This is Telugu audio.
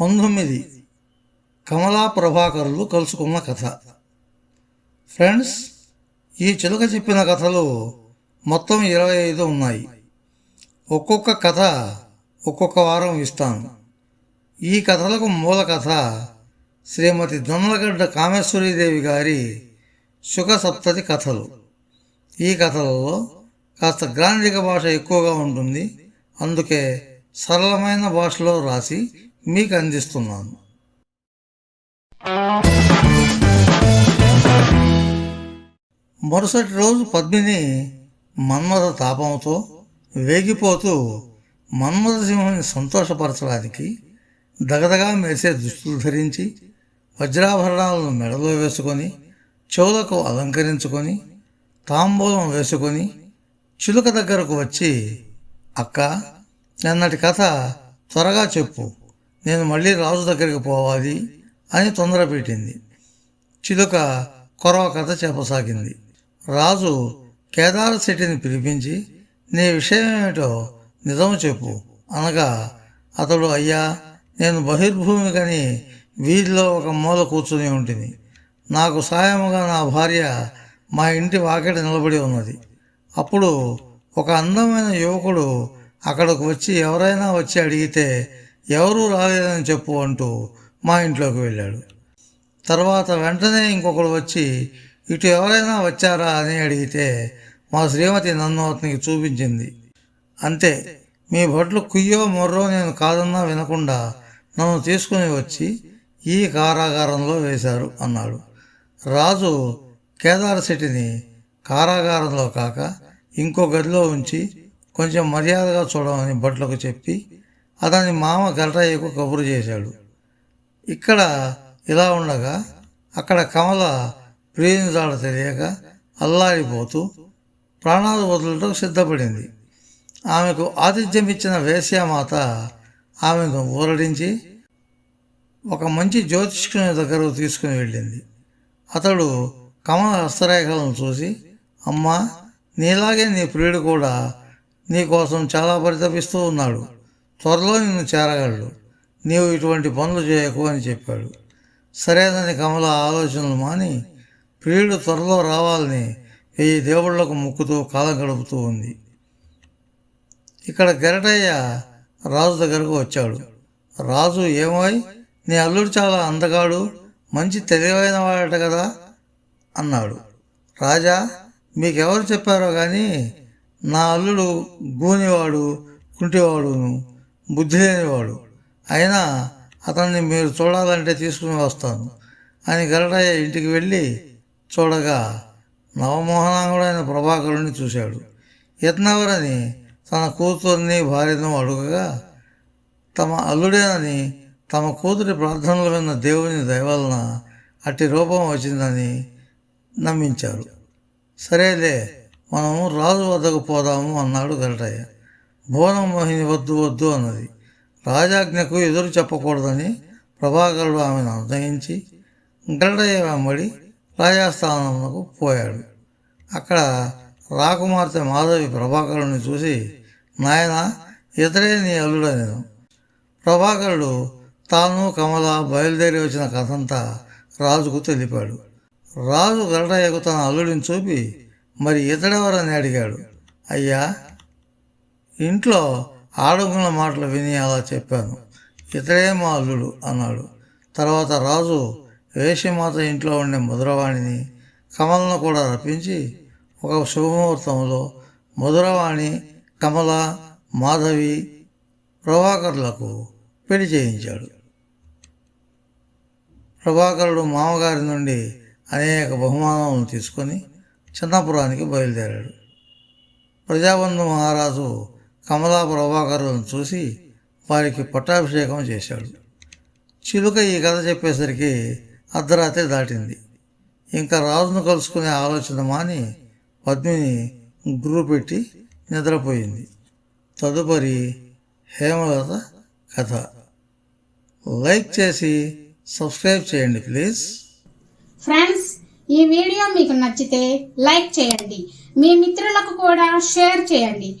పంతొమ్మిది. కమలా ప్రభాకరులు కలుసుకున్న కథ. ఫ్రెండ్స్ ఈ చిలుక చెప్పిన కథలు మొత్తం ఇరవై ఐదు ఉన్నాయి. ఒక్కొక్క కథ ఒక్కొక్క వారం ఇస్తాను. ఈ కథలకు మూల కథ శ్రీమతి దొన్నలగడ్డ కామేశ్వరీదేవి గారి సుఖ సప్తతి కథలు. ఈ కథలలో కాస్త గ్రాంధిక భాష ఎక్కువగా ఉంటుంది. అందుకే సరళమైన భాషలో రాసి మీకు అందిస్తున్నాను. మరుసటి రోజు పద్మిని మన్మథ తాపంతో వేగిపోతూ మన్మథ సింహుని సంతోషపరచడానికి దగదగా మెరిసే దుస్తులు ధరించి వజ్రాభరణాలను మెడలో వేసుకొని చెవులకు అలంకరించుకొని తాంబూలం వేసుకొని చిలుక దగ్గరకు వచ్చి అక్క నిన్నటి కథ త్వరగా చెప్పు. నేను మళ్ళీ రాజు దగ్గరికి పోవాలి అని తొందర పెట్టింది. చిలుక కొరవ కథ చెప్పసాగింది. రాజు కేదార శెట్టిని పిలిపించి నీ విషయం ఏమిటో నిజం చెప్పు. అనగా అతడు అయ్యా నేను బహిర్భూమి కని వీధిలో ఒక మూల కూర్చుని ఉంటుంది నాకు సాయముగా నా భార్య మా ఇంటి వాకిట నిలబడి ఉన్నది. అప్పుడు ఒక అందమైన యువకుడు అక్కడకు వచ్చి ఎవరైనా వచ్చి అడిగితే ఎవరూ రాలేదని చెప్పు అంటూ మా ఇంట్లోకి వెళ్ళాడు. తర్వాత వెంటనే ఇంకొకడు వచ్చి ఇటు ఎవరైనా వచ్చారా? అని అడిగితే మా శ్రీమతి నన్ను అతనికి చూపించింది. అంతే. మీ భట్లు కుయ్యో మొర్రో నేను కాదన్నా వినకుండా నన్ను తీసుకుని వచ్చి ఈ కారాగారంలో వేశారు అన్నాడు. రాజు కేదార శెట్టిని కారాగారంలో కాక ఇంకో గదిలో ఉంచి కొంచెం మర్యాదగా చూడమని భట్లకు చెప్పి అతని మామ గల్టయ్యకు కబురు చేశాడు. ఇక్కడ ఇలా ఉండగా అక్కడ కమల ప్రియునిదాడ తెలియక అల్లాడిపోతూ ప్రాణాలు వదులటకు సిద్ధపడింది. ఆమెకు ఆతిథ్యం ఇచ్చిన వేశ్యామాత ఆమెను ఊరడించి ఒక మంచి జ్యోతిష్కుని దగ్గరకు తీసుకుని వెళ్ళింది. అతడు కమల హస్తరేఖలను చూసి అమ్మా నీలాగే నీ ప్రియుడు కూడా నీకోసం చాలా పరితపిస్తూ ఉన్నాడు. త్వరలో నిన్ను చేరగలడు. నీవు ఇటువంటి పనులు చేయకు అని చెప్పాడు. సరేనని కమల ఆలోచనలు మాని ప్రియుడు త్వరలో రావాలని వెయ్యి దేవుళ్ళకు ముక్కుతూ కాలం గడుపుతూ ఉంది. ఇక్కడ గెరటయ్య రాజు దగ్గరకు వచ్చాడు. రాజు ఏమోయ్ నీ అల్లుడు చాలా అందగాడు మంచి తెలివైన వాడట కదా అన్నాడు. రాజా మీకెవరు చెప్పారో కానీ నా అల్లుడు గూనివాడు కుంటివాడును. బుద్ధి లేనివాడు అయినా అతన్ని మీరు చూడాలంటే తీసుకుని వస్తాను. అని గరడయ్య ఇంటికి వెళ్ళి చూడగా నవమోహనాంగుడైన ప్రభాకరుణ్ణి చూశాడు. యత్నవరని తన కూతుర్ని భార్యను అడుగగా తమ అల్లుడేనని తమ కూతురి ప్రార్థనలు విన్న దేవుని దయవలన అట్టి రూపం వచ్చిందని నమ్మించారు సరేలే మనము రాజు వద్దకు పోదాము అన్నాడు గరటయ్య భువనం మోహిని వద్దు వద్దు అన్నది. రాజాజ్ఞకు ఎదురు చెప్పకూడదని ప్రభాకరుడు ఆమెను అనుదయించి గరటయ్య వెంబడి రాజాస్థానమునకు పోయాడు. అక్కడ రాకుమార్తె మాధవి ప్రభాకరుని చూసి నాయన ఇతడే నీ అల్లుడనేను. ప్రభాకరుడు తాను కమల బయలుదేరి వచ్చిన కథంతా రాజుకు తెలిపాడు. రాజు గరడయ్యకు తన అల్లుడిని చూపి మరి ఇతడెవరని అడిగాడు? అయ్యా ఇంట్లో ఆడుకున్న మాటలు విని అలా చెప్పాను. ఇతడే మా అల్లుడు అన్నాడు. తర్వాత రాజు వేషమాత ఇంట్లో ఉండే మధురవాణిని కమలను కూడా రప్పించి ఒక శుభముహూర్తంలో మధురవాణి కమల మాధవి ప్రభాకర్లకు పెళ్ళి చేయించాడు. ప్రభాకరుడు మామగారి నుండి అనేక బహుమానాలను తీసుకొని చిన్నపురానికి బయలుదేరాడు. ప్రజాబంధు మహారాజు కమలా ప్రభాకరులను చూసి వారికి పట్టాభిషేకం చేశాడు. చిలుక ఈ కథ చెప్పేసరికి అర్ధరాత్రి దాటింది. ఇంకా రాజును కలుసుకునే ఆలోచన మాని పద్మిని గురువు పెట్టి నిద్రపోయింది. తదుపరి హేమలత కథ. లైక్ చేసి సబ్స్క్రైబ్ చేయండి ప్లీజ్. ఫ్రెండ్స్ ఈ వీడియో మీకు నచ్చితే లైక్ చేయండి. మీ మిత్రులకు కూడా షేర్ చేయండి.